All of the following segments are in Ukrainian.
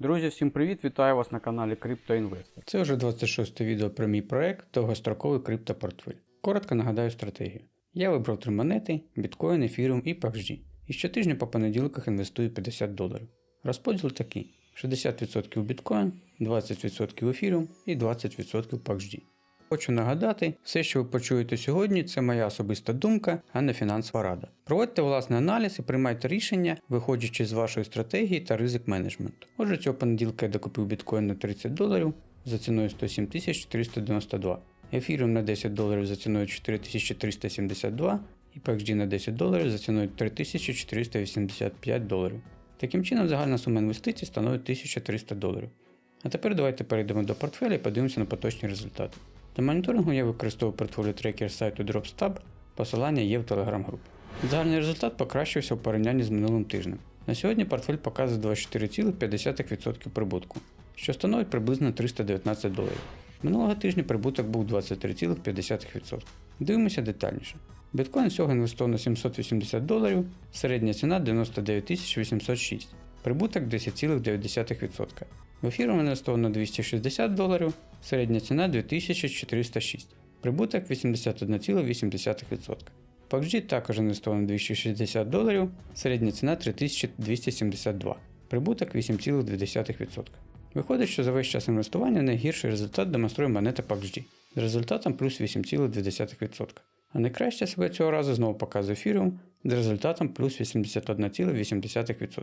Друзі, всім привіт! Вітаю вас на каналі CryptoInvestor. Це вже 26 відео про мій проект довгостроковий криптопортфель. Коротко нагадаю стратегію. Я вибрав три монети: біткоін, ефіріум і PUBG. І щотижня по понеділках інвестую 50 доларів. Розподіл такий: 60% біткоін, 20% ефіріум і 20% PUBG. Хочу нагадати, все, що ви почуєте сьогодні, це моя особиста думка, а не фінансова рада. Проводьте власний аналіз і приймайте рішення, виходячи з вашої стратегії та ризик менеджменту. Отже, цього понеділка я докупив біткоін на 30 доларів за ціною 107 492, ефіріум на 10 доларів за ціною 4372 і PXG на 10 доларів за ціною 3485 доларів. Таким чином, загальна сума інвестицій становить 1300 доларів. А тепер давайте перейдемо до портфеля і подивимося на поточні результати. Для моніторингу я використовую портфоліо трекер сайту DropStab, посилання є в телеграм-групі. Загальний результат покращився в порівнянні з минулим тижнем. На сьогодні портфель показує 24,5% прибутку, що становить приблизно 319 доларів. Минулого тижня прибуток був 23,5%. Дивимося детальніше. Біткоін всього інвестовано 780 доларів, середня ціна 99 806, прибуток 10,9%. В ефіру інвестовано 260 доларів, середня ціна 2406, прибуток 81,8%. PUBG також інвестовано 260 доларів, середня ціна 3272, прибуток 8,2%. Виходить, що за весь час інвестування найгірший результат демонструє монета PUBG з результатом плюс 8,2%. А найкраще себе цього разу знову показує Ethereum з результатом плюс 81,8%.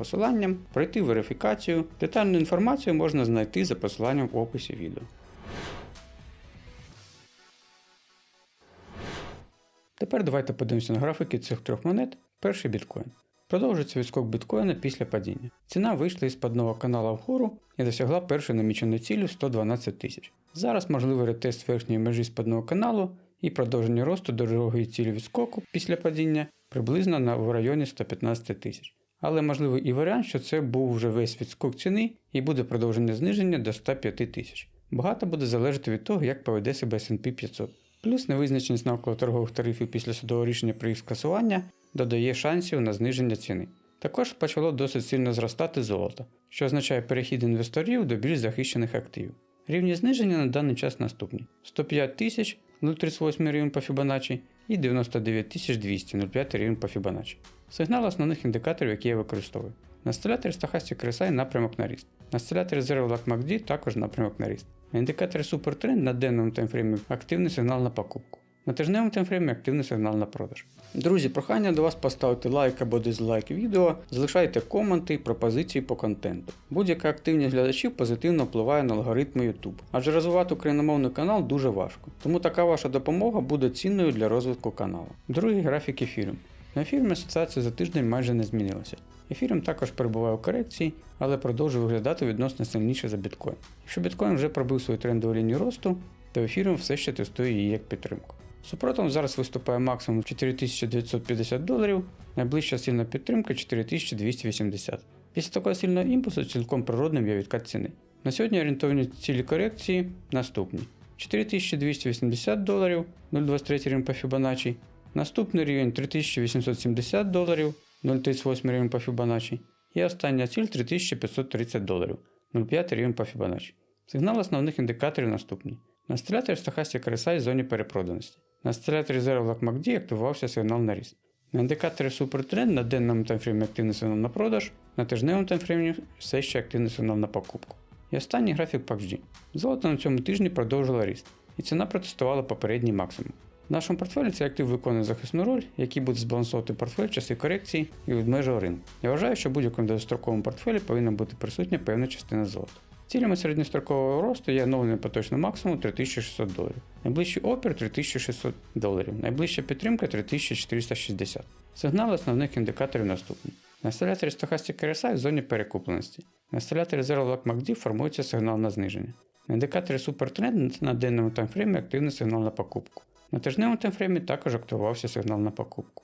посиланням, пройти верифікацію. Детальну інформацію можна знайти за посиланням в описі відео. Тепер давайте подивимося на графіки цих трьох монет. Перший біткоін. Продовжується відскок біткоїна після падіння. Ціна вийшла із падного канала вгору і досягла першої наміченої цілі 112 тисяч. Зараз можливий ретест верхньої межі спадного каналу і продовження росту до другої цілі відскоку після падіння приблизно в районі 115 тисяч. Але можливий і варіант, що це був вже весь відскок ціни і буде продовження зниження до 105 тисяч. Багато буде залежати від того, як поведе себе S&P 500. Плюс невизначеність навколо торгових тарифів після судового рішення про їх скасування додає шансів на зниження ціни. Також почало досить сильно зростати золото, що означає перехід інвесторів до більш захищених активів. Рівні зниження на даний час наступні: 105 тисяч 0,38 рівень по Fibonacci і 99 200 0,5 рівень по Fibonacci. Сигнал основних індикаторів, які я використовую. На стиляторі Stochastic RSI напрямок на ріст. На стиляторі Zero Luck MACD також напрямок на ріст. На індикаторі Supertrend на денному таймфреймі активний сигнал на покупку. На тижневому таймфреймі активний сигнал на продаж. Друзі, прохання до вас поставити лайк або дизлайк відео, залишайте коменти, пропозиції по контенту. Будь-яка активність глядачів позитивно впливає на алгоритми YouTube, адже розвивати україномовний канал дуже важко, тому така ваша допомога буде цінною для розвитку каналу. Другий графік ефіру. На ефірі асоціація за тиждень майже не змінилася. Ефіром також перебуває у корекції, але продовжує виглядати відносно сильніше за біткоін. Якщо біткоін вже пробив свою трендову лінію росту, то ефіром все ще тестує її як підтримку. Супротом зараз виступає максимум 4950 доларів, найближча сильна підтримка 4280. Після такого сильного імпульсу цілком природним є відкат ціни. На сьогодні орієнтовні цілі корекції наступні: 4280 доларів, 0,23 рівень по Fibonacci, наступний рівень 3870 доларів, 0,38 рівень по Fibonacci, і остання ціль 3530 доларів, 0,5 рівень по Fibonacci. Сигнал основних індикаторів наступні. На стиляторі Stochastic RSI в зоні перепроданості. На стиляторі Zero Luck MACD активувався сигнал на ріст. На індикаторі Supertrend на денному таймфреймі активний сигнал на продаж, на тижневому таймфреймі все ще активний сигнал на покупку. І останній графік PUBG. Золото на цьому тижні продовжило ріст, і ціна протестувала попередній максимум. В нашому портфелі цей актив виконує захисну роль, який буде збалансувати портфель в часи корекції і відмежує ринку. Я вважаю, що в будь-якому довгостроковому портфелі повинна бути присутня певна частина золота. Цілями середньострокового росту є оновлений поточний максимум 3600 доларів. Найближчий опір 3600 доларів, найближча підтримка 3460. Сигнали основних індикаторів наступні. На стиляторі Stochastic RSI в зоні перекупленості. На інсталяторі Zerolog MACD формується сигнал на зниження. На індикаторі SuperTrend на денному таймфреймі активний сигнал на покупку. На тижневому таймфреймі також активувався сигнал на покупку.